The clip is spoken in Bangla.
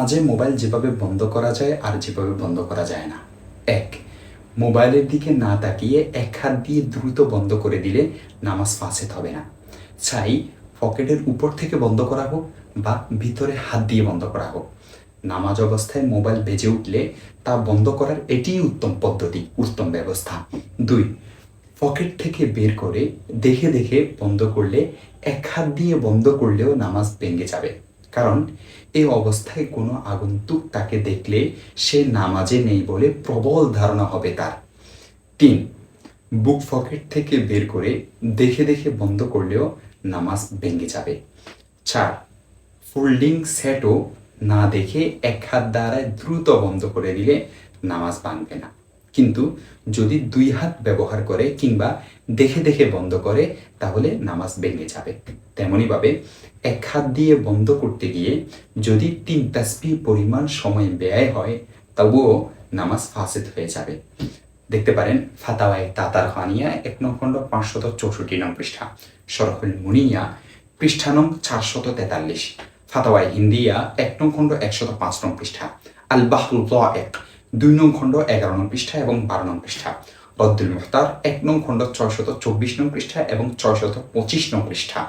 মাঝে মোবাইল যেভাবে বন্ধ করা যায় আর যেভাবে বন্ধ করা যায় না। এক, মোবাইলের দিকে না তাকিয়ে এক হাত দিয়ে দ্রুত বন্ধ করে দিলে নামাজ ফাঁসেত হবে না। চাই, পকেটের উপর থেকে বন্ধ করা হোক বা ভিতরে হাত দিয়ে বন্ধ করা হোক। নামাজ অবস্থায় মোবাইল বেজে উঠলে তা বন্ধ করার এটিই উত্তম পদ্ধতি, উত্তম ব্যবস্থা। দুই, পকেট থেকে বের করে দেখে দেখে বন্ধ করলে, এক হাত দিয়ে বন্ধ করলেও নামাজ ভেঙে যাবে। কারণ এই অবস্থায় কোনো আগন্তুক তাকে দেখলে সে নামাজে নেই বলে প্রবল ধারণা হবে তার। তিন, বুক পকেট থেকে বের করে দেখে দেখে বন্ধ করলেও নামাজ ভেঙে যাবে। চার, ফোল্ডিং সেটও না দেখে এক হাত দ্বারায় দ্রুত বন্ধ করে দিলে নামাজ ভাঙবে না। কিন্তু যদি দুই হাত ব্যবহার করে কিংবা দেখে দেখে বন্ধ করে, তাহলে নামাজ ভেঙে যাবে। তেমনইভাবে এক হাত দিয়ে বন্ধ করতে গিয়ে যদি তিন তাসবি পরিমাণ সময় ব্যয় হয়, তবুও নামাজ ফাসেদ হয়ে যাবে। দেখতে পারেন, ফাতাওয়ায় তাতার খানিয়া এক নং খণ্ড পাঁচশত চৌষট্টি নং পৃষ্ঠা। সরহুল মুনিয়া, পৃষ্ঠা নং চারশত তেতাল্লিশ। ফাতাওয়ায় হিন্দিয়া এক নং খণ্ড একশত পাঁচ নং পৃষ্ঠা। আল বাহরুল এক দুই নং খণ্ড এগারো নং পৃষ্ঠা এবং বারো নং পৃষ্ঠা। রদ্দুল মুখতার, এক নং খণ্ড ছয়শত চব্বিশ নং পৃষ্ঠা এবং ছয়শত পঁচিশ নং পৃষ্ঠা।